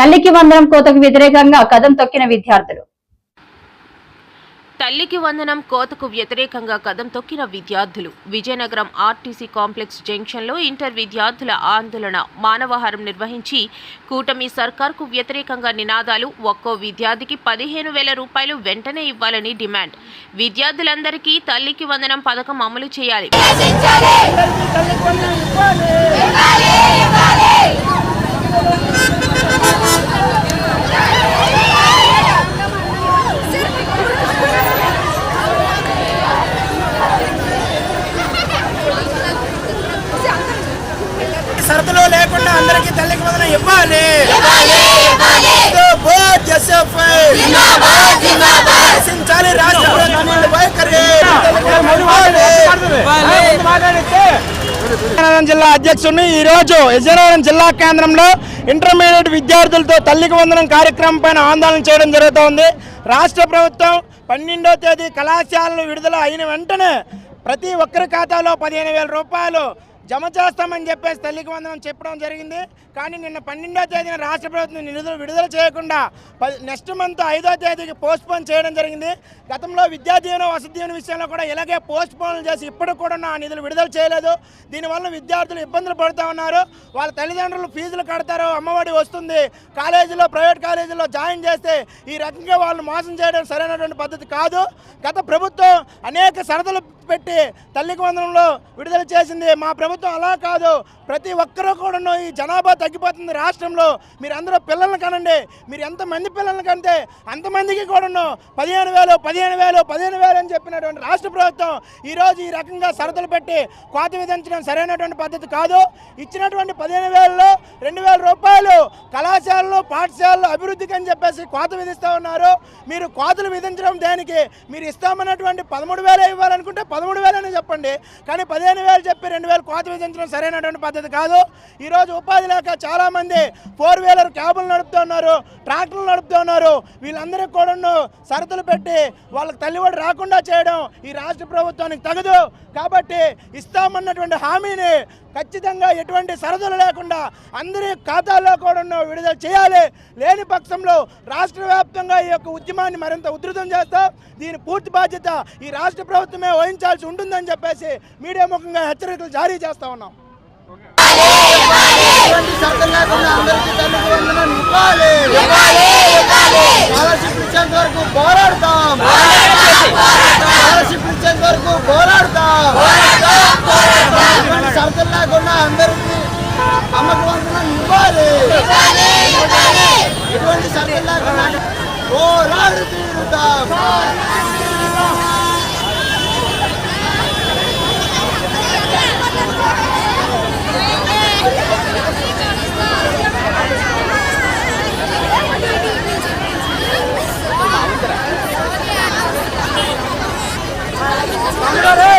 తల్లికి వందనం కోతకు వ్యతిరేకంగా కదం తొక్కిన విద్యార్థులు. తల్లికి వందనం కోతకు వ్యతిరేకంగా కదం తొక్కిన విద్యార్థులు. విజయనగరం ఆర్టీసీ కాంప్లెక్స్ జంక్షన్లో ఇంటర్ విద్యార్థుల ఆందోళన మానవహారం నిర్వహించి కూటమి సర్కార్కు వ్యతిరేకంగా నినాదాలు. ఒక్కో విద్యార్థికి పదిహేను వేల రూపాయలు వెంటనే ఇవ్వాలని డిమాండ్. విద్యార్థులందరికీ తల్లికి వందనం పథకం అమలు చేయాలి. షరతులు లేకుండా అందరికీ తల్లికి వందనం ఇవ్వాలి. రాష్ట్ర ప్రభుత్వం వైఖరి. విజయనగరం జిల్లా అధ్యక్షుడిని ఈ రోజు విజయనగరం జిల్లా కేంద్రంలో ఇంటర్మీడియట్ విద్యార్థులతో తల్లికి వందనం కార్యక్రమం పైన ఆందోళన చేయడం జరుగుతోంది రాష్ట్ర ప్రభుత్వం పన్నెండో తేదీ కళాశాలలు విడుదల అయిన వెంటనే ప్రతి ఒక్కరి ఖాతాలో పదిహేను వేల రూపాయలు జమ చేస్తామని చెప్పేసి తల్లికి వందనం చెప్పడం జరిగింది. కానీ నిన్న పన్నెండో తేదీన రాష్ట్ర ప్రభుత్వం నిధులు విడుదల చేయకుండా నెక్స్ట్ మంత్ ఐదో తేదీకి పోస్ట్ పోన్ చేయడం జరిగింది. గతంలో విద్యా దీవెన వసతి దీవెన విషయంలో కూడా ఇలాగే పోస్ట్ పోన్లు చేసి ఇప్పుడు కూడా ఆ నిధులు విడుదల చేయలేదు. దీనివల్ల విద్యార్థులు ఇబ్బందులు పడుతూ ఉన్నారు. వాళ్ళ తల్లిదండ్రులు ఫీజులు కడతారు అమ్మఒడి వస్తుంది. కాలేజీలో ప్రైవేట్ కాలేజీలో జాయిన్ చేస్తే ఈ రకంగా వాళ్ళు మోసం చేయడం సరైనటువంటి పద్ధతి కాదు. గత ప్రభుత్వం అనేక సరదలు పెట్టి తల్లికి వందనంలో విడుదల చేసింది. మా ప్రభుత్వం అలా కాదు. ప్రతి ఒక్కరూ కూడా ఈ జనాభా తగ్గిపోతుంది రాష్ట్రంలో. మీరు అందరూ పిల్లల్ని కనండి. మీరు ఎంతమంది పిల్లల్ని కంటే అంతమందికి కూడా పదిహేను వేలు పదిహేను వేలు పదిహేను వేలు అని చెప్పినటువంటి రాష్ట్ర ప్రభుత్వం ఈరోజు ఈ రకంగా షరతులు పెట్టి కోత విధించడం సరైనటువంటి పద్ధతి కాదు. ఇచ్చినటువంటి పదిహేను వేలలో రెండు వేల రూపాయలు కళాశాలలు పాఠశాలలు అభివృద్ధికి అని చెప్పేసి కోత విధిస్తూ ఉన్నారు. మీరు కోతలు విధించడం దానికి? మీరు ఇస్తామన్నటువంటి పదమూడు వేలే ఇవ్వాలనుకుంటే పదమూడు వేలనే చెప్పండి. కానీ పదిహేను వేలు చెప్పి రెండు వేలు కోత విధించడం సరైనటువంటి పద్ధతి కాదు. ఈరోజు ఉపాధి లేక చాలామంది ఫోర్ వీలర్ క్యాబులు నడుపుతున్నారు ట్రాక్టర్లు నడుపుతున్నారు. వీళ్ళందరికీ కూడా షరతులు పెట్టి వాళ్ళకి తల్లివాడు రాకుండా చేయడం ఈ రాష్ట్ర ప్రభుత్వానికి తగదు. కాబట్టి ఇస్తామన్నటువంటి హామీని ఖచ్చితంగా ఎటువంటి సరదులు లేకుండా అందరి ఖాతాల్లో కూడా విడుదల చేయాలి. లేని పక్షంలో రాష్ట్ర వ్యాప్తంగా ఈ యొక్క ఉద్యమాన్ని మరింత ఉధృతం చేస్తాం దీని పూర్తి బాధ్యత ఈ రాష్ట్ర ప్రభుత్వమే వహించాల్సి ఉంటుందని చెప్పేసి మీడియా ముఖంగా హెచ్చరికలు జారీ చేస్తా ఉన్నాం. ఎటువంటి షరతులు లేకుండా అందరికీ తల్లికి వందనం ఇవ్వాలి. స్కాలర్షిప్ ఇచ్చేంత వరకు పోరాడతాం స్కాలర్షిప్ ఇచ్చేంత వరకు పోరాడతాం ఎటువంటి షరతులు లేకుండా అందరికీ అమ్మకు వందనం ఇవ్వాలి ఎటువంటి షరతులు లేకుండా పోరాడు తీరుతాం అందరూ